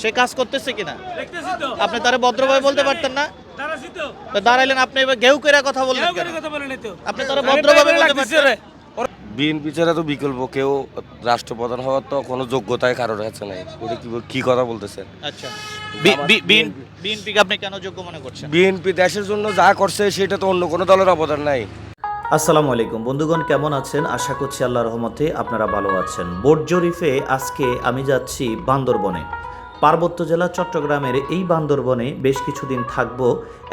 সে কাজ করতেছে কিনা? আপনি তারা ভদ্রভাবে বলতে পারতেন না? দাঁড়াছি তো। তো দাঁড়াইলেন আপনি এবার ঘেউ করে কথা বললেন আপনি তারা ভদ্রভাবে বলতে পারতেন বিএনপি ছাড়া তো বিকল্প কেউ রাষ্ট্রপ্রধান হওয়ার তো কোনো যোগ্যতায় কারোর কাছে নাই। ওটা কি কি কথা বলতেছেন? আচ্ছা। বিএনপিকে আপনি কেন যোগ্য মনে করছেন? বিএনপি দেশের জন্য যা করছে সেটা তো অন্য কোনো দলের অবদান নাই। আসসালামু আলাইকুম। বন্ধুগণ কেমন আছেন? আশা করছি আল্লাহ রহমতে আপনারা ভালো আছেন। বোট জরিফে আজকে আমি যাচ্ছি বান্দরবনে। পার্বত্য জেলা চট্টগ্রামের এই বান্দরবনে বেশ কিছুদিন থাকব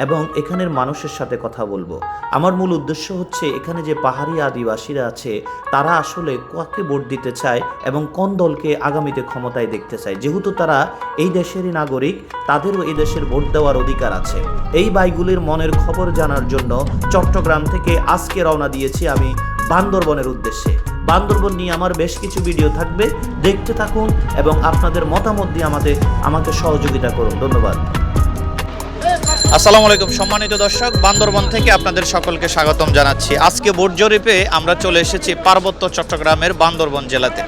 এবং এখানের মানুষের সাথে কথা বলব। আমার মূল উদ্দেশ্য হচ্ছে এখানে যে পাহাড়ি আদিবাসীরা আছে, তারা আসলে কাকে ভোট দিতে চায় এবং কোন দলকে আগামীতে ক্ষমতায় দেখতে চায়। যেহেতু তারা এই দেশেরই নাগরিক, তাদেরও এই দেশের ভোট দেওয়ার অধিকার আছে। এই বাইগুলির মনের খবর জানার জন্য চট্টগ্রাম থেকে আজকে রওনা দিয়েছি আমি বান্দরবনের উদ্দেশ্যে। বান্দরবন নিয়ে আমার বেশ কিছু ভিডিও থাকবে। দেখতে থাকুন এবং আপনাদের মতামত দিয়ে আমাদের, আমাকে সহযোগিতা করুন। ধন্যবাদ। আসসালামু আলাইকুম, সম্মানিত দর্শক, বান্দরবন থেকে আপনাদের সকলকে স্বাগতম জানাচ্ছি। আজকে বোট জরিপে আমরা চলে এসেছি পার্বত্য চট্টগ্রামের বান্দরবন জেলাতে।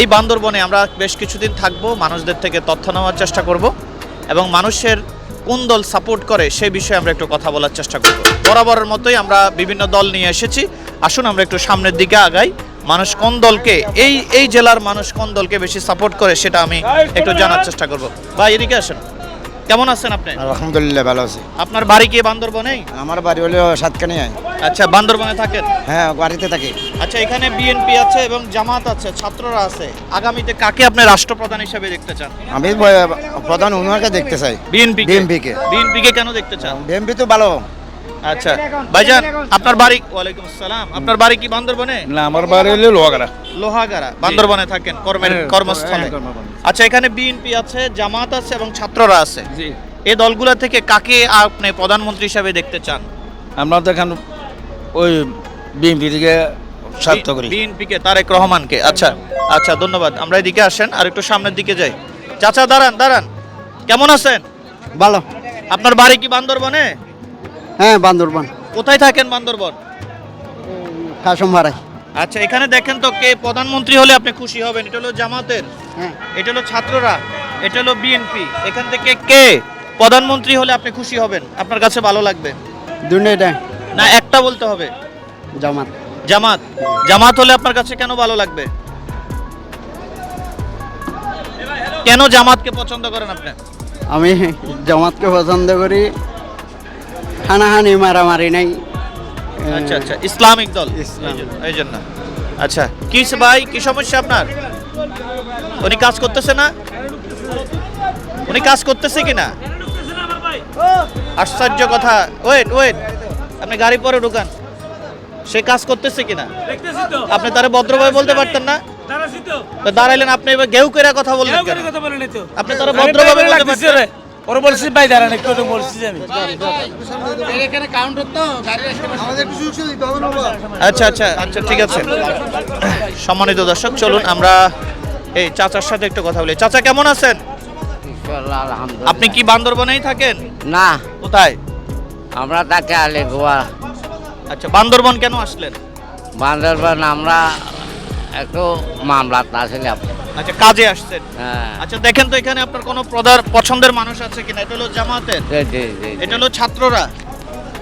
এই বান্দরবনে আমরা বেশ কিছুদিন থাকব, মানুষদের থেকে তথ্য নেওয়ার চেষ্টা করব এবং মানুষের কোন দল সাপোর্ট করে সেই বিষয়ে আমরা একটু কথা বলার চেষ্টা করব। বরাবরের মতোই আমরা বিভিন্ন দল নিয়ে এসেছি। আসুন, আমরা একটু সামনের দিকে আগাই। মানুষ কোন দলকে এই এই জেলার মানুষ কোন দলকে বেশি সাপোর্ট করে সেটা আমি একটু জানার চেষ্টা করব। ভাই এদিকে আসেন। কেমন আছেন আপনি? আলহামদুলিল্লাহ ভালো আছি। আপনার বাড়ি কি বান্দরবনেই? আমার বাড়ি হলো সাতকানিয়ায়। আচ্ছা বান্দরবনে থাকেন? হ্যাঁ বাড়িতে থাকি। আচ্ছা এখানে বিএনপি আছে এবং জামাত আছে ছাত্ররা আছে। আগামীতে কাকে আপনি রাষ্ট্রপ্রধান হিসেবে দেখতে চান? আমি প্রধান উনাকে দেখতে চাই। বিএনপি কে। বিএনপি কে। কেন দেখতে চান? বিএমপি তো ভালো। আচ্ছা ভাইজান আপনার বাড়ি ওয়ালাইকুম আসসালাম। আপনার বাড়ি কি বান্দরবনে? না আমার বাড়ি হলো লোহাগাড়া। লোহাগাড়া বান্দরবনে থাকেন কর্মের হ্যাঁ, কর্মস্থলে। হ্যাঁ, আচ্ছা এখানে বিএনপি আছে জামাত আছে এবং ছাত্ররা আছে। জি। এই দলগুলো থেকে কাকে আপনি প্রধানমন্ত্রী হিসাবে দেখতে চান? আমরা তো এখন ওই বিএনপি থেকে স্বার্থ করি। বিএনপি কে? তারেক রহমানকে আচ্ছা আচ্ছা ধন্যবাদ। আমরা এদিকে আসেন আর একটু সামনের দিকে যাই। চাচা দাঁড়ান দাঁড়ান। কেমন আছেন? ভালো। আপনার বাড়ি কি বান্দরবনে? হ্যাঁ বান্দরবান। কোথায় থাকেন বান্দরবন? কাসম আচ্ছা এখানে দেখেন তো কে প্রধানমন্ত্রী হলে আপনি খুশি হবেন। এটা হলো জামাতের হ্যাঁ। এটা হলো ছাত্ররা এটা হলো বিএনপি। এখান থেকে কে প্রধানমন্ত্রী হলে আপনি খুশি হবেন? আপনার কাছে ভালো লাগবে? দুনিয়াটা না একটা বলতে হবে। জামাত। জামাত। জামাত হলে আপনার কাছে কেন ভালো লাগবে? কেন জামাতকে পছন্দ করেন আপনি? আমি জামাতকে পছন্দ করি হানাহানি মারামারি নাই আচ্ছা আচ্ছা ইসলামিক দল এই জন্য- আচ্ছা কি সে ভাই কি সমস্যা আপনার উনি কাজ করতেছে না উনি কাজ করতেছে ঢুকতেছে না আশ্চর্য কথা ওয়েট ওয়েট আপনি গাড়ি পরে ঢুকান সে কাজ করতেছে কিনা দেখতেছি তো আপনি তারা ভদ্রভাবে বলতে পারতেন না তো তো দাঁড়াইলেন আপনি এবার ঘেউ করে কথা বললেন আপনি তারা ভদ্রভাবে বলতে পারতেন ওর বলছি ভাই দাঁড়ান একটু বলছি আমি। আচ্ছা আচ্ছা আচ্ছা ঠিক আছে। সম্মানিত দর্শক চলুন আমরা এই চাচার সাথে একটু কথা বলি। চাচা কেমন আছেন? আপনি কি বান্দরবনেই থাকেন? না। কোথায়? আমরা তাকে আলে গোয়া। আচ্ছা বান্দরবন কেন আসলেন? বান্দরবন আমরা একটু মামলাত আসলাম আচ্ছা কাজে আসছেন। হ্যাঁ। আচ্ছা দেখেন তো এখানে আপনার কোনো প্রধান পছন্দের মানুষ আছে কিনা? এটা হলো জামাতের। এটা হলো ছাত্ররা।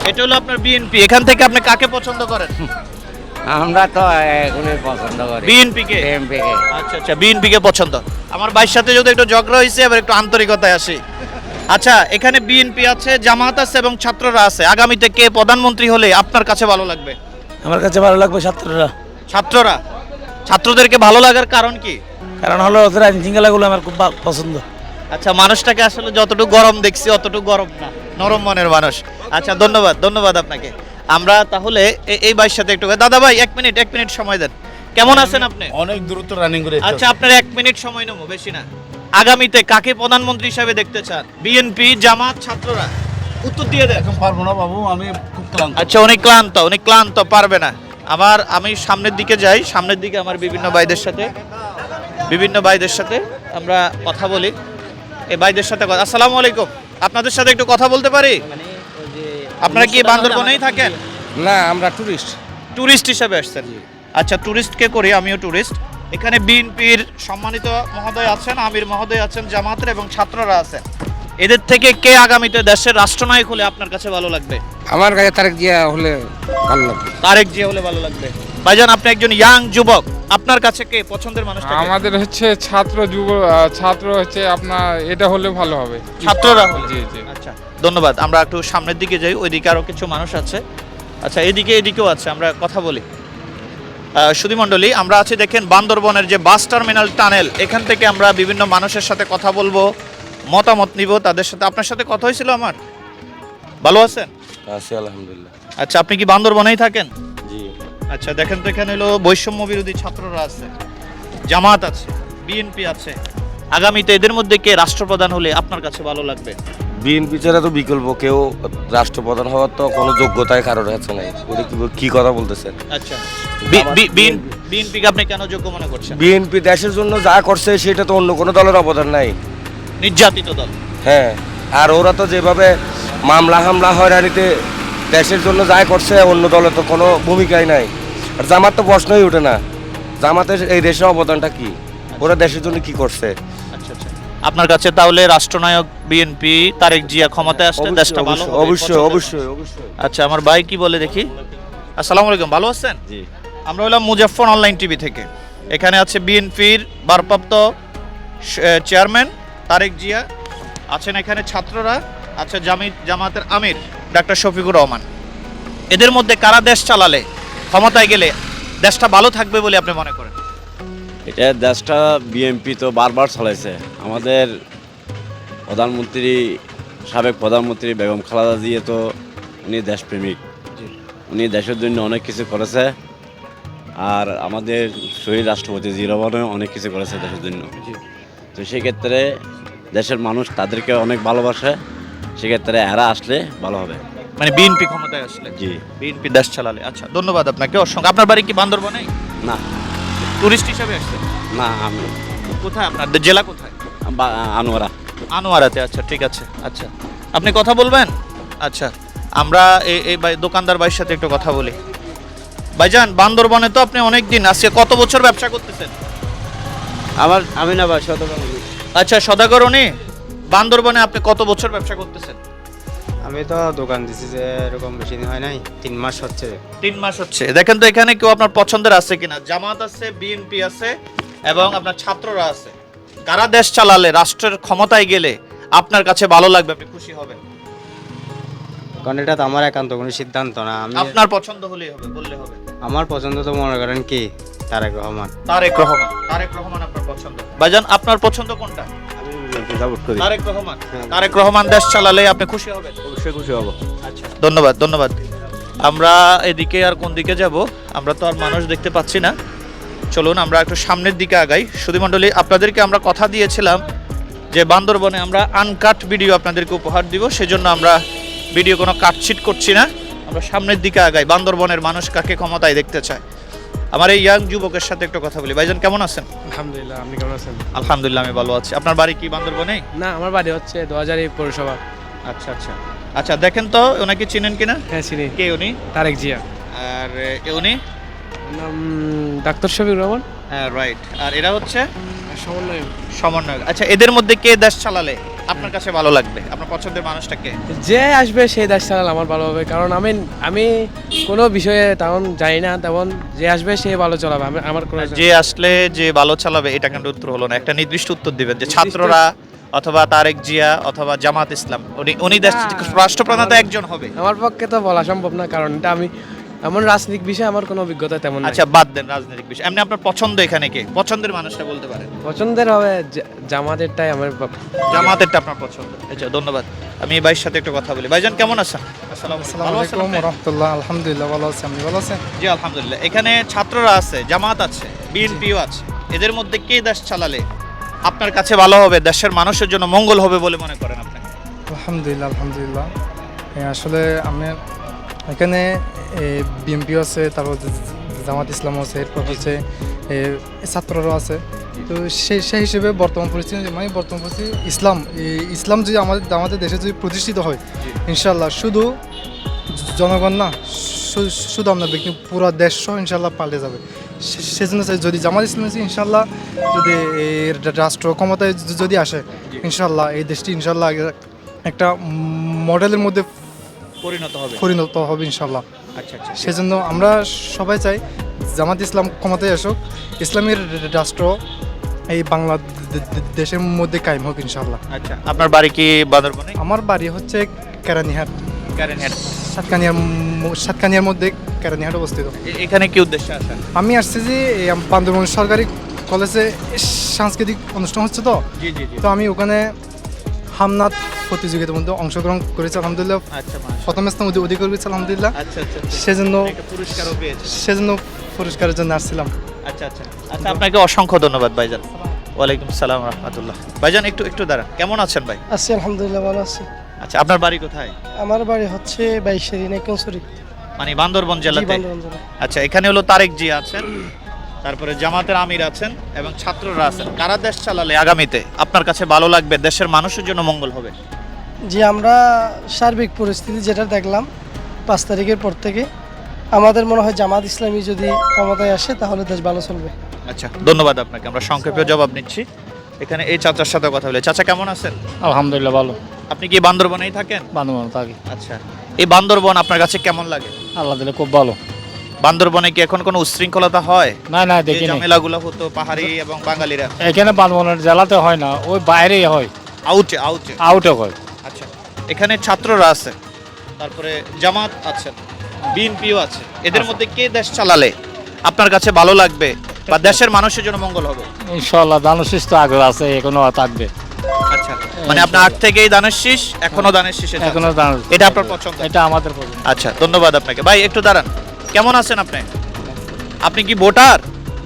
এটা হলো আপনার বিএনপি এখান থেকে আপনি কাকে পছন্দ করেন? আমরা তো এগুলি পছন্দ করি। বিএনপি কে? বিএনপি কে। আচ্ছা আচ্ছা বিএনপি কে পছন্দ। আমার ভাইয়ের সাথে যদি একটু ঝগড়া হয়েছে এবার একটু আন্তরিকতায় আসি। আচ্ছা এখানে বিএনপি আছে জামাত আছে এবং ছাত্ররা আছে। আগামীতে কে প্রধানমন্ত্রী হলে আপনার কাছে ভালো লাগবে? আমার কাছে ভালো লাগবে ছাত্ররা। ছাত্ররা। ছাত্রদেরকে ভালো লাগার কারণ কি? কারণ হলো ওদের আইন শৃঙ্খলাগুলো আমার খুব পছন্দ। আচ্ছা মানুষটাকে আসলে যতটুকু গরম দেখছি অতটুকু গরম না নরম মনের মানুষ। আচ্ছা ধন্যবাদ ধন্যবাদ আপনাকে। আমরা তাহলে এই ভাইয়ের সাথে একটু দাদা ভাই এক মিনিট এক মিনিট সময় দেন। কেমন আছেন আপনি? অনেক দ্রুত রানিং করে আচ্ছা আপনার এক মিনিট সময় নেব বেশি না। আগামীতে কাকে প্রধানমন্ত্রী হিসাবে দেখতে চান? বিএনপি জামাত ছাত্ররা? উত্তর দিয়ে দেন। এখন পারব না বাবু আমি খুব ক্লান্ত। আচ্ছা অনেক ক্লান্ত অনেক ক্লান্ত পারবে না। আমার আমি সামনের দিকে যাই সামনের দিকে আমার বিভিন্ন ভাইদের সাথে। বিভিন্ন ভাইদের সাথে আমরা কথা বলি। এই ভাইদের সাথে কথা আসসালামু আলাইকুম। আপনাদের সাথে একটু কথা বলতে পারি? আপনারা কি বান্দরবনেই থাকেন? না আমরা টুরিস্ট ট্যুরিস্ট হিসাবে আসছেন? আচ্ছা ট্যুরিস্টকে করি আমিও ট্যুরিস্ট এখানে বিএনপির সম্মানিত মহোদয় আছেন আমির মহোদয় আছেন জামাতের এবং ছাত্ররা আছেন। এদের থেকে কে আগামীতে দেশের রাষ্ট্রনায়ক হলে আপনার কাছে ভালো লাগবে? আমার কাছে তারেক জিয়া হলে ভালো লাগবে। তারেক জিয়া হলে ভালো লাগবে। ভাইজান আপনি একজন ইয়াং যুবক। আপনার কাছে কে পছন্দের মানুষ আমাদের হচ্ছে ছাত্র যুব ছাত্র হচ্ছে আপনার এটা হলে ভালো হবে। ছাত্ররা? জি জি। আচ্ছা ধন্যবাদ। আমরা একটু সামনের দিকে যাই ওইদিকে আরও কিছু মানুষ আছে। আচ্ছা এদিকে এদিকেও আছে আমরা কথা বলি। সুধী মণ্ডলী আমরা আছি দেখেন বান্দরবনের যে বাস টার্মিনাল টানেল এখান থেকে আমরা বিভিন্ন মানুষের সাথে কথা বলব মতামত নিব তাদের সাথে। আপনার সাথে কথা হয়েছিল আমার? ভালো আছেন? আছি আলহামদুলিল্লাহ। আচ্ছা আপনি কি বান্দরবনেই থাকেন? আচ্ছা দেখেন তো এখানে হলো বৈষম্য বিরোধী ছাত্ররা আছে জামাত আছে বিএনপি আছে। আগামীতে এদের মধ্যে কে রাষ্ট্রপ্রধান হলে আপনার কাছে ভালো লাগবে? বিএনপি ছাড়া তো বিকল্প কেউ রাষ্ট্রপ্রধান হওয়ার তো কোনো যোগ্যতায় কারোর কাছে নাই। ওটা কি কি কথা বলতেছেন? আচ্ছা। বিএনপিকে আপনি কেন যোগ্য মনে করছেন? বিএনপি দেশের জন্য যা করছে সেটা তো অন্য কোনো দলের অবদান নাই। নির্যাতিত দল। হ্যাঁ আর ওরা তো যেভাবে মামলা হামলা হয় হয়রানিতে দেশের জন্য যা করছে অন্য দলের তো কোনো ভূমিকাই নাই। আর জামাত তো প্রশ্নই ওঠে না। জামাতের এই দেশের অবদানটা কি? ওরা দেশের জন্য কি করছে? আচ্ছা আচ্ছা। আপনার কাছে তাহলে রাষ্ট্রনায়ক বিএনপি তারেক জিয়া ক্ষমতায় আসলে দেশটা ভালো হবে, অবশ্যই অবশ্যই অবশ্যই। আচ্ছা আমার ভাই কি বলে দেখি? আসসালামু আলাইকুম ভালো আছেন? জি। আমরা হলাম মুজাফফর অনলাইন টিভি থেকে। এখানে আছে বিএনপির ভারপ্রাপ্ত চেয়ারম্যান তারেক জিয়া আছেন এখানে ছাত্ররা আছে জামি জামাতের আমির ডাক্তার শফিকুর রহমান। এদের মধ্যে কারা দেশ চালালে? ক্ষমতায় গেলে দেশটা ভালো থাকবে বলে আপনি মনে করেন? এটা দেশটা বিএমপি তো বারবার চালাইছে আমাদের প্রধানমন্ত্রী সাবেক প্রধানমন্ত্রী বেগম খালেদা জিয়া তো উনি দেশপ্রেমিক। উনি দেশের জন্য অনেক কিছু করেছে। আর আমাদের শহীদ রাষ্ট্রপতি জি রহমানও অনেক কিছু করেছে দেশের জন্য। তো সেক্ষেত্রে দেশের মানুষ তাদেরকে অনেক ভালোবাসে। সেক্ষেত্রে এরা আসলে ভালো হবে। মানে বিএনপি ক্ষমতায় আসলে। জি। বিএনপি দেশ চালালে। আচ্ছা ধন্যবাদ আপনাকে। অসংখ্য। আপনার বাড়ি কি বান্দরবনে? না। টুরিস্ট হিসেবে আসছেন? না আমি কোথায় আপনার? জেলা কোথায়? আনোয়ারা। আনোয়ারাতে আচ্ছা ঠিক আছে আচ্ছা। আপনি কথা বলবেন? আচ্ছা আমরা এই এই ভাই দোকানদার ভাইয়ের সাথে একটু কথা বলি। ভাইজান বান্দরবনে তো আপনি অনেক দিন আজকে কত বছর ব্যবসা করতেছেন? আমার আমি না ভাই শত আচ্ছা সদাগর বান্দরবনে আপনি কত বছর ব্যবসা করতেছেন? আমি তো দোকান দিছি যে এরকম বেশি দিন হয় নাই তিন মাস হচ্ছে। তিন মাস হচ্ছে। দেখেন তো এখানে কেউ আপনার পছন্দের আছে কিনা? জামাত আছে বিএনপি আছে এবং আপনার ছাত্ররা আছে। কারা দেশ চালালে রাষ্ট্রের ক্ষমতায় গেলে আপনার কাছে ভালো লাগবে আপনি খুশি হবেন? কারণ এটা তো আমার একান্ত কোনো সিদ্ধান্ত না আমি আপনার পছন্দ হলেই হবে বললে হবে। আমার পছন্দ তো মনে করেন কি? তারেক রহমান। তারেক রহমান তারেক রহমান আপনার পছন্দ। ভাইজান আপনার পছন্দ কোনটা? আমি সাপোর্ট করি। তারেক রহমান। তারেক রহমান দেশ চালালে আপনি খুশি হবেন। অবশ্যই খুশি হব। আচ্ছা। ধন্যবাদ ধন্যবাদ। আমরা এদিকে আর কোন দিকে যাব? আমরা তো আর মানুষ দেখতে পাচ্ছি না। চলুন আমরা একটু সামনের দিকে আগাই। সুধীমণ্ডলী আপনাদেরকে আমরা কথা দিয়েছিলাম যে বান্দরবনে আমরা আনকাট ভিডিও আপনাদেরকে উপহার দিব। সেজন্য আমরা ভিডিও কোনো কাটছিট করছি না। আমরা সামনের দিকে আগাই। বান্দরবনের মানুষ কাকে ক্ষমতায় দেখতে চায়? আমার এই ইয়াং যুবকের সাথে একটু কথা বলি। ভাইজান কেমন আছেন? আলহামদুলিল্লাহ আপনি কেমন আছেন? আলহামদুলিল্লাহ আমি ভালো আছি। আপনার বাড়ি কি বান্দরবনে না আমার বাড়ি হচ্ছে দু হাজার পৌরসভা। আচ্ছা আচ্ছা। আচ্ছা দেখেন তো ওনাকে চিনেন কিনা? হ্যাঁ চিনি। কে উনি? তারেক জিয়া। আর এ, উনি? নাম ডাক্তার শফিক রহমান। হ্যাঁ রাইট আর এরা হচ্ছে? সমন্বয় সমন্বয়ক। আচ্ছা এদের মধ্যে কে দেশ চালালে? আপনার কাছে ভালো লাগবে? আপনার পছন্দের মানুষটা কে? যে আসবে সেই দেশ চালালে আমার ভালো হবে কারণ আমি আমি কোনো বিষয়ে তেমন জানি না তেমন যে আসবে সে ভালো চালাবে আমি আমার কোনো যে আসলে যে ভালো চালাবে এটা কিন্তু উত্তর হলো না। একটা নির্দিষ্ট উত্তর দিবেন যে ছাত্ররা অথবা তারেক জিয়া অথবা জামাত ইসলাম উনি উনি রাষ্ট্রপ্রধান তো একজন হবে। আমার পক্ষে তো বলা সম্ভব না কারণ এটা আমি এমন রাজনৈতিক বিষয়ে আমার কোনো অভিজ্ঞতা তেমন নাই। আচ্ছা বাদ দেন রাজনৈতিক বিষয়। এমনি আপনার পছন্দ এখানে কে? পছন্দের মানুষটা বলতে পারেন। পছন্দের হবে জা- জামাতেরটাই আমার বা- জামাতেরটা আপনার পছন্দ। আচ্ছা ধন্যবাদ। আমি এই ভাইয়ের সাথে একটু কথা বলি। ভাইজান কেমন আছেন? আসসালামু আলাইকুম। ভালো আছেন আপনি? রহমতুল্লাহ আলহামদুলিল্লাহ ভালো আছি। আপনি ভালো আছেন? জি আলহামদুলিল্লাহ। এখানে ছাত্ররা আছে জামাত আছে বিএনপিও আছে। এদের মধ্যে কে দেশ চালালে আপনার কাছে ভালো হবে দেশের মানুষের জন্য মঙ্গল হবে বলে মনে করেন আপনি? আলহামদুলিল্লাহ আলহামদুলিল্লাহ। আসলে আমি এখানে বিএমপিও আছে তারপর জামাত ইসলামও আছে এরপর হচ্ছে ছাত্ররাও আছে। তো সেই সেই হিসেবে বর্তমান পরিস্থিতি মানে বর্তমান পরিস্থিতি ইসলাম এই ইসলাম যদি আমাদের আমাদের দেশে যদি প্রতিষ্ঠিত হয় ইনশাল্লাহ শুধু জনগণ না শুধু আমরা ব্যক্তি পুরো দেশ সহ ইনশাল্লাহ পাল্টে যাবে। সেজন্য যদি জামাত ইসলাম আছে ইনশাল্লাহ যদি রাষ্ট্র ক্ষমতায় যদি আসে ইনশাল্লাহ এই দেশটি ইনশাল্লাহ একটা মডেলের মধ্যে পরিণত হবে। পরিণত হবে ইনশাল্লাহ আচ্ছা আচ্ছা। সেজন্য আমরা সবাই চাই জামাত ইসলাম ক্ষমতায় আসুক ইসলামের রাষ্ট্র এই বাংলা দে- দে- দেশের মধ্যে কায়েম হোক ইনশাল্লাহ আচ্ছা আপনার বাড়ি কি বান্দরবনে আমার বাড়ি হচ্ছে কেরানিহাট। কারেন্ট সাতকানিয়ার সাতকানিয়ার মধ্যে কেরানিহাট অবস্থিত। এখানে কি উদ্দেশ্যে আসেন আমি আসছি যে বান্দরবন সরকারি কলেজে সাংস্কৃতিক অনুষ্ঠান হচ্ছে তো? জি জি জি। তো আমি ওখানে হামনাথ প্রতিযোগিতার মধ্যে অংশগ্রহণ করেছি আলহামদুলিল্লাহ। আচ্ছা প্রথম স্থান অধিকার করেছি আলহামদুলিল্লাহ। আচ্ছা আচ্ছা। সেজন্য সেজন্য পুরস্কারের জন্য আসছিলাম। আচ্ছা আচ্ছা। আচ্ছা আপনাকে অসংখ্য ধন্যবাদ ভাইজান। ওয়ালাইকুম সালাম রহমতুল্লাহ। ভাইজান একটু একটু দাঁড়ান। কেমন আছেন ভাই? আছি আলহামদুলিল্লাহ ভালো আছি। আচ্ছা আপনার বাড়ি কোথায়? আমার বাড়ি হচ্ছে বাইশেরি নেকনসরি মানে বান্দরবন জেলাতে? আচ্ছা এখানে হলো তারেক জি আছেন। তারপরে জামাতের আমির আছেন এবং ছাত্ররা আছেন। কারা দেশ চালালে আগামীতে? আপনার কাছে ভালো লাগবে? দেশের মানুষের জন্য মঙ্গল হবে। জি আমরা সার্বিক পরিস্থিতি যেটা দেখলাম পাঁচ তারিখের পর থেকে আমাদের মনে হয় জামাত ইসলামী যদি ক্ষমতায় আসে তাহলে দেশ ভালো চলবে। আচ্ছা ধন্যবাদ আপনাকে। আমরা সংক্ষেপে জবাব নিচ্ছি। এখানে এই চাচার সাথে কথা বলে। চাচা কেমন আছেন? আলহামদুলিল্লাহ ভালো। আপনি কি বান্দরবনেই থাকেন? বান্ধব থাকি। আচ্ছা এই বান্দরবন আপনার কাছে কেমন লাগে? আল্লাহ দিলে খুব ভালো। বান্দরবনে কি এখন কোনো উচ্ছৃঙ্খলতা হয়? না না যে ঝামেলাগুলো হতো পাহাড়ি এবং বাঙালিরা। এখানে বান্ধবনের জেলাতে হয় না ওই বাইরেই হয়। আউটে আউটে আউটে হয়। আচ্ছা এখানে ছাত্ররা আছে তারপরে জামাত আছে বিএনপিও আছে। এদের মধ্যে কে দেশ চালালে? আপনার কাছে ভালো লাগবে? বা দেশের মানুষের জন্য মঙ্গল হবে? ইনশাল্লাহ দানুশিস তো আগে আছে এখনও থাকবে। আচ্ছা মানে আপনার আগ থেকেই দানের শীষ এখনও দানের শীষে এখনও দানুশ এটা আপনার পছন্দ? এটা আমাদের পছন্দ। আচ্ছা ধন্যবাদ আপনাকে। ভাই একটু দাঁড়ান। কেমন আছেন আপনি? আপনি কি ভোটার?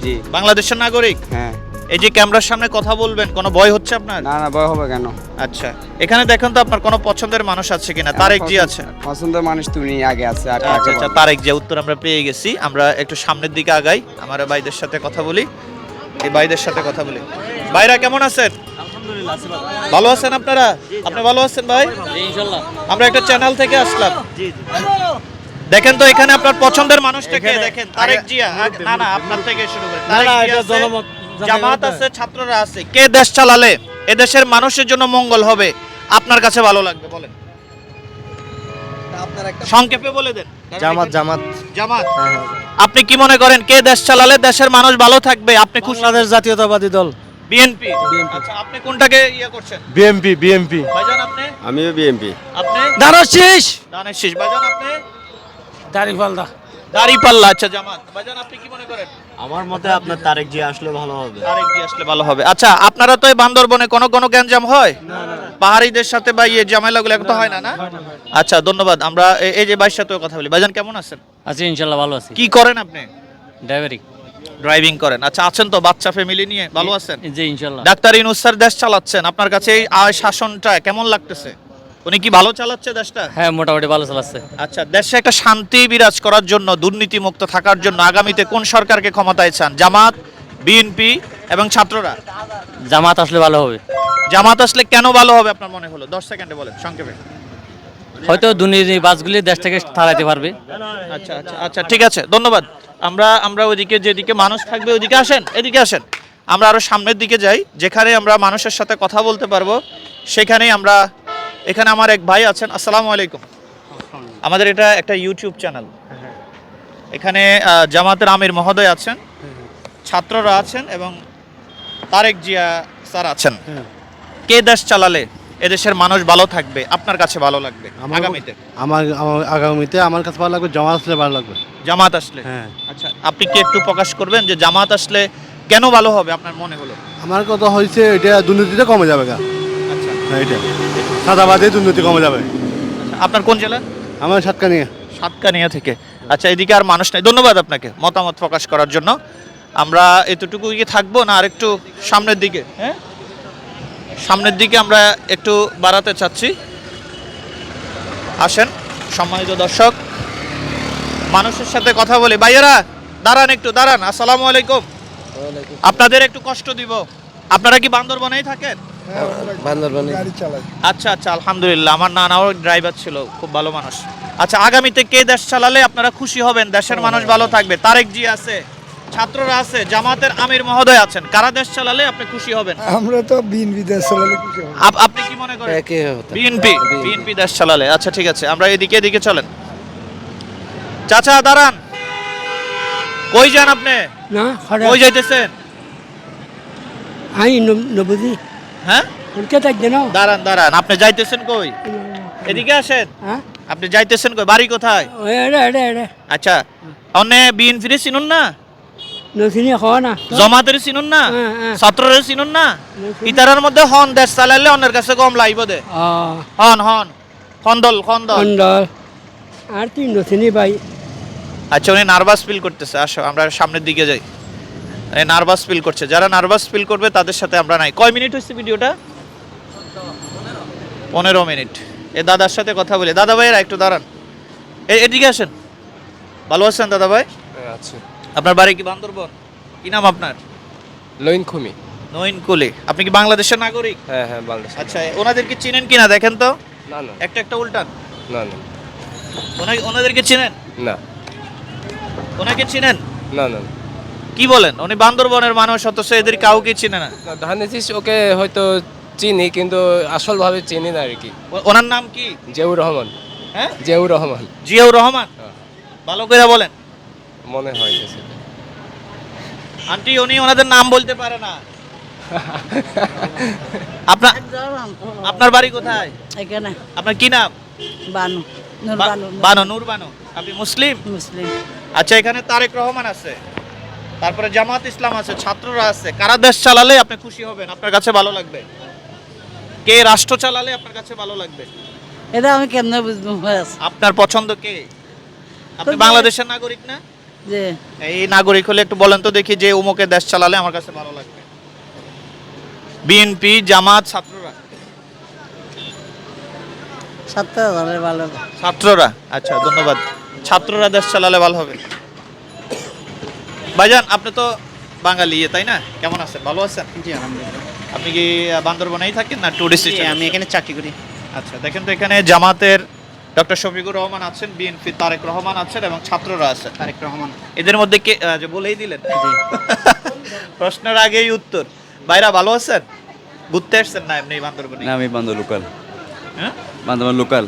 জি। বাংলাদেশের নাগরিক? হ্যাঁ। এই যে ক্যামেরার সামনে কথা বলবেন কোনো ভয় হচ্ছে আপনার? না না ভয় হবে কেন? আচ্ছা। এখানে দেখেন তো আপনার কোনো পছন্দের মানুষ আছে কিনা? তারেক জি আছে। পছন্দের মানুষ তুমি আগে আছে আচ্ছা আচ্ছা তারেক যে উত্তর আমরা পেয়ে গেছি। আমরা একটু সামনের দিকে আগাই আমার ভাইদের সাথে কথা বলি। এই ভাইদের সাথে কথা বলি। ভাইরা কেমন আছেন? ভালো। আছেন আপনারা? আপনি ভালো আছেন ভাই? আমরা একটা চ্যানেল থেকে আসলাম। দেখেন তো এখানে আপনার পছন্দের মানুষটাকে দেখেন তারেক জিয়া। না না আপনার থেকে শুরু করে। তারেক জিয়া আছে, জামাত আছে ছাত্ররা আছে। কে দেশ চালালে এদেশের মানুষের জন্য মঙ্গল হবে? আপনার কাছে ভালো লাগবে বলেন। সংক্ষেপে বলে দেন। জামাত জামাত। জামাত। আপনি কি মনে করেন কে দেশ চালালে দেশের মানুষ ভালো থাকবে? আপনি খুশি? বাংলাদেশ জাতীয়তাবাদী দল। বিএনপি। আচ্ছা আপনি কোনটাকে ইয়ে করছেন? বিএমপি বিএমপি ভাইজান আপনি? আমিও বিএমপি আপনি? দানুশিস দানের ভাইজান আপনি? দাড়িপাল্লা। দাঁড়িপাল্লা আচ্ছা জামাত ভাইজান আপনি কি মনে করেন? আমার মতে আপনার তারেক জি আসলে ভালো হবে। তারেক জি আসলে ভালো হবে। আচ্ছা আপনারা তো এই বান্দরবনে কোনো কোনো গ্যাঞ্জাম হয় পাহাড়িদের সাথে বা ইয়ে ঝামেলাগুলো এখন তো হয় না না। আচ্ছা ধন্যবাদ। আমরা এই যে ভাইয়ের সাথেও কথা বলি। ভাইজান কেমন আছেন? আছি ইনশাল্লাহ ভালো আছি। কি করেন আপনি? ড্রাইভারি। ড্রাইভিং করেন। আচ্ছা আছেন তো বাচ্চা ফ্যামিলি নিয়ে? ভালো আছেন? জি ইনশাল্লাহ। ডাক্তার ইনুস স্যার দেশ চালাচ্ছেন। আপনার কাছে এই আয় শাসনটা কেমন লাগতেছে? উনি কি ভালো চালাচ্ছে দেশটা? হ্যাঁ মোটামুটি ভালো চালাচ্ছে। আচ্ছা দেশে একটা শান্তি বিরাজ করার জন্য দুর্নীতি মুক্ত থাকার জন্য আগামীতে কোন সরকারকে ক্ষমতায় চান? জামাত বিএনপি এবং ছাত্ররা? জামাত আসলে ভালো হবে। জামাত আসলে কেন ভালো হবে আপনার মনে হলো? দশ সেকেন্ডে বলেন সংক্ষেপে। হয়তো দুর্নীতি বাসগুলি দেশ থেকে তাড়াইতে পারবে। আচ্ছা আচ্ছা আচ্ছা ঠিক আছে ধন্যবাদ। আমরা আমরা ওইদিকে যেদিকে মানুষ থাকবে ওইদিকে আসেন এদিকে আসেন। আমরা আরও সামনের দিকে যাই যেখানে আমরা মানুষের সাথে কথা বলতে পারব সেখানেই আমরা এখানে আমার এক ভাই আছেন আসসালামু আলাইকুম। আমাদের এটা একটা ইউটিউব চ্যানেল এখানে জামাতের আমির মহোদয় আছেন ছাত্ররা আছেন এবং তারেক জিয়া স্যার আছেন। কে দেশ চালালে এদেশের মানুষ ভালো থাকবে? আপনার কাছে ভালো লাগবে আগামীতে? আমার আমার আগামীতে আমার কাছে ভালো লাগবে জমা আসলে ভালো লাগবে। জামাত আসলে? হ্যাঁ। আচ্ছা আপনি কি একটু প্রকাশ করবেন যে জামাত আসলে কেন ভালো হবে আপনার মনে হলো? আমার কথা হয়েছে এটা দুর্নীতিটা কমে যাবে গা। আচ্ছা। হ্যাঁ এটা। সাদাবাদে দুর্নীতি কমে যাবে। আপনার কোন জেলা? আমার সাতকানিয়া। সাতকানিয়া থেকে। আচ্ছা এদিকে আর মানুষ নাই। ধন্যবাদ আপনাকে মতামত প্রকাশ করার জন্য। আমরা এতটুকু কি থাকব না আর একটু সামনের দিকে? হ্যাঁ? সামনের দিকে আমরা একটু বাড়াতে চাচ্ছি। আসেন সম্মানিত দর্শক। মানুষের সাথে কথা বলি। ভাইয়েরা দাঁড়ান একটু দাঁড়ান। আসসালামু আলাইকুম। আপনাদের একটু কষ্ট দিব। আপনারা কি বান্দরবনেই থাকেন? বান্দরবানে আচ্ছা আচ্ছা আলহামদুলিল্লাহ। আমার নানাও ড্রাইভার ছিল খুব ভালো মানুষ। আচ্ছা আগামীতে কে দেশ চালালে আপনারা খুশি হবেন? দেশের মানুষ ভালো থাকবে। তারেক জি আছে ছাত্ররা আছে জামাতের আমির মহোদয় আছেন। কারা দেশ চালালে আপনি খুশি হবেন? আমরা তো বিন বিদেশ চালালে খুশি হব। আপনি কি মনে করেন? বিএনপি বিএনপি। দেশ চালালে। আচ্ছা ঠিক আছে আমরা এদিকে এদিকে চলেন। চাচা দাঁড়ান। কই যান আপনি? না কই যাইতেছেন? নবুজি হ্যাঁ? দাঁড়ান দাঁড়ান আপনি যাইতেছেন কই? এদিকে আসেন। হ্যাঁ? আপনি যাইতেছেন কই? বাড়ি কোথায়? আচ্ছা অনে বিএনপির চিনুন না? জমাতের চিনুন না? হ্যাঁ, হ্যাঁ। ছাত্রের চিনুন না? ইতারার মধ্যে হন দেশ চালাইলে অন্যের কাছে কম লাইব দে। হন হন। খন্দল খন্দল। আর তুই ভাই। আচ্ছা উনি নার্ভাস ফিল করতেছে। আসো আমরা সামনের দিকে যাই। নার্ভাস ফিল করছে। যারা নার্ভাস ফিল করবে তাদের সাথে আমরা নাই। কয় মিনিট হচ্ছে ভিডিওটা? পনেরো মিনিট। এ দাদার সাথে কথা বলি। দাদা ভাইয়েরা একটু দাঁড়ান। এদিকে আসেন। ভালো আছেন দাদা ভাই? আচ্ছা আপনার বাড়ি কি বান্দরবন? কি নাম আপনার? লইন খুমি নইন কুলি আপনি কি বাংলাদেশের নাগরিক? হ্যাঁ হ্যাঁ বাংলাদেশ আচ্ছা ওনাদেরকে চিনেন কি না দেখেন তো। না না। একটা একটা উল্টান। না না। ওনা- ওনাদেরকে চিনেন? না। ওনাকে চিনেন? না না। কি বলেন? উনি বান্দরবনের মানুষ অথচ এদের কাউকে চিনে না। ধানেছিস ওকে হয়তো চিনি কিন্তু আসলভাবে চিনি না আর কি। ওনার নাম কি? জিয়াউর রহমান। হ্যাঁ? জিয়াউর রহমান। জিয়াউর রহমান? হ্যাঁ। ভালো করে বলেন। মনে হয় গেছে আন্টি উনি ওনাদের নাম বলতে পারে না। আপনার আপনার বাড়ি কোথায়? এখানে। আপনার কি নাম? বানু বানো নূর বানো আপনি মুসলিম? মুসলিম। আচ্ছা এখানে তারেক রহমান আছে। তারপরে জামাত ইসলাম আছে ছাত্ররা আছে। কারা দেশ চালালে আপনি খুশি হবেন? আপনার কাছে ভালো লাগবে? কে রাষ্ট্র চালালে আপনার কাছে ভালো লাগবে? এটা আমি কেমনে বুঝব আপনার পছন্দ কে? আপনি বাংলাদেশের নাগরিক না? যে এই নাগরিক হলে একটু বলেন তো দেখি যে উমুকে দেশ চালালে আমার কাছে ভালো লাগবে। বিএনপি জামাত ছাত্ররা? হাজারের ভালো। ছাত্ররা? আচ্ছা ধন্যবাদ। ছাত্ররা দেশ চালালে ভালো হবে। ভাইজান আপনি তো বাঙালি তাই না? কেমন আছেন? ভালো আছেন? জি আলহামদুলিল্লাহ। আপনি কি বান্দরবনেই থাকেন না টুরিস্ট আমি এখানে চাকরি করি। আচ্ছা দেখেন তো এখানে জামাতের ডক্টর শফিকুর রহমান আছেন বিএনপি তারেক রহমান আছেন এবং ছাত্ররা আছেন। তারেক রহমান। এদের মধ্যে কে যে বলেই দিলেন। প্রশ্নের আগেই উত্তর। ভাইরা ভালো আছেন? ঘুরতে আসছেন না এমনি বান্দরবনে? না আমি বান্দর লোকাল হ্যাঁ? বান্দরবান লোকাল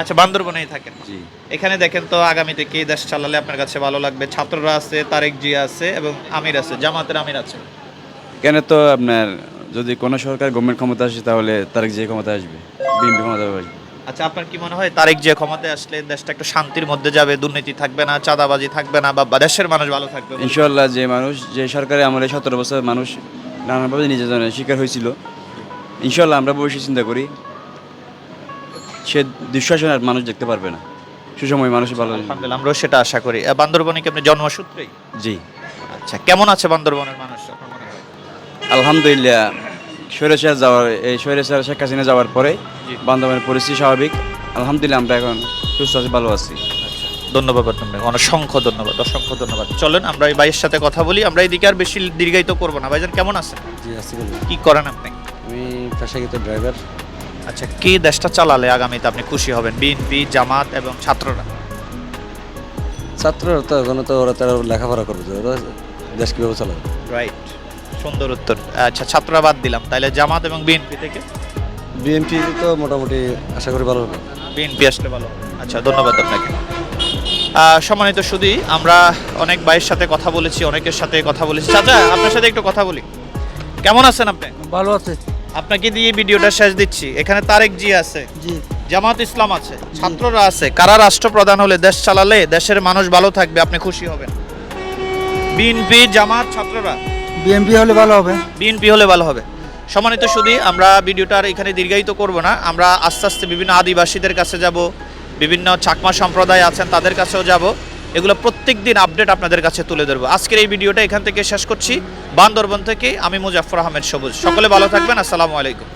আচ্ছা বান্দরবনেই থাকেন। জি। এখানে দেখেন তো আগামীতে কে দেশ চালালে আপনার কাছে ভালো লাগবে? ছাত্ররা আছে তারেক জি আছে এবং আমির আছে জামাতের আমির আছে। কেন তো আপনার যদি কোনো সরকার গভর্নমেন্ট ক্ষমতা আসে তাহলে তারেক যে ক্ষমতা আসবে বিএনপি ক্ষমতা আসবে। আচ্ছা আপনার কি মনে হয় তারেক যে ক্ষমতায় আসলে দেশটা একটু শান্তির মধ্যে যাবে দুর্নীতি থাকবে না চাঁদাবাজি থাকবে না বা দেশের মানুষ ভালো থাকবে? ইনশাল্লাহ যে মানুষ যে সরকারে আমাদের সতেরো বছর মানুষ নানানভাবে নির্যাতনের শিকার হয়েছিল ইনশাল্লাহ আমরা ভবিষ্যৎ চিন্তা করি। সে দুঃশাসন আর মানুষ দেখতে পারবে না। সুসময় মানুষ ভালো আলহামদুলিল্লাহ আমরাও সেটা আশা করি। বান্দরবনে কি আপনি জন্মসূত্রেই? জি। আচ্ছা কেমন আছে বান্দরবনের মানুষ আপনার মনে হয়? আলহামদুলিল্লাহ স্বৈরাচার যাওয়ার এই স্বৈরাচার শেখ হাসিনা যাওয়ার পরে। বান্ধবের পরিস্থিতি স্বাভাবিক। আলহামদুলিল্লাহ আমরা এখন সুস্থ আছি ভালো আছি। ধন্যবাদ আপনাকে। অসংখ্য ধন্যবাদ অসংখ্য ধন্যবাদ। চলেন আমরা এই ভাইয়ের সাথে কথা বলি। আমরা এদিকে আর বেশি দীর্ঘায়িত করব না। ভাইজান কেমন আছেন? জি বলুন কি করেন আপনি? আমি পেশাগত ড্রাইভার। আচ্ছা কে দেশটা চালালে আগামীতে আপনি খুশি হবেন? বিএনপি জামাত এবং ছাত্ররা? ছাত্ররা তো এখনও তো ওরা তারা লেখাপড়া করবে ওরা দেশ কীভাবে চালাবে? রাইট সুন্দর উত্তর। আচ্ছা ছাত্ররা বাদ দিলাম। তাহলে জামাত এবং বিএনপি থেকে? বিএনপি তো মোটামুটি আশা করি ভালো হবে। বিএনপি আসলে ভালো হবে। আচ্ছা ধন্যবাদ আপনাকে। সম্মানিত শুধুই আমরা অনেক ভাইয়ের সাথে কথা বলেছি অনেকের সাথে কথা বলেছি। চাচা আপনার সাথে একটু কথা বলি। কেমন আছেন আপনি? ভালো আছে। আপনাকে দিয়ে ভিডিওটা শেষ দিচ্ছি। এখানে তারেক জি আছে। জি। জামাত ইসলাম আছে। ছাত্ররা আছে। কারা রাষ্ট্রপ্রধান হলে দেশ চালালে দেশের মানুষ ভালো থাকবে আপনি খুশি হবেন। বিএনপি জামাত ছাত্ররা। বিএনপি হলে ভালো হবে। বিএনপি হলে ভালো হবে। সম্মানিত শুধু আমরা ভিডিওটা আর এখানে দীর্ঘায়িত করব না। আমরা আস্তে আস্তে বিভিন্ন আদিবাসীদের কাছে যাব। বিভিন্ন চাকমা সম্প্রদায় আছেন তাদের কাছেও যাব। এগুলো প্রত্যেক দিন আপডেট আপনাদের কাছে তুলে ধরবো। আজকের এই ভিডিওটা এখান থেকে শেষ করছি। বান্দরবন থেকে আমি মুজাফর আহমেদ সবুজ। সকলে ভালো থাকবেন। আসসালামু আলাইকুম।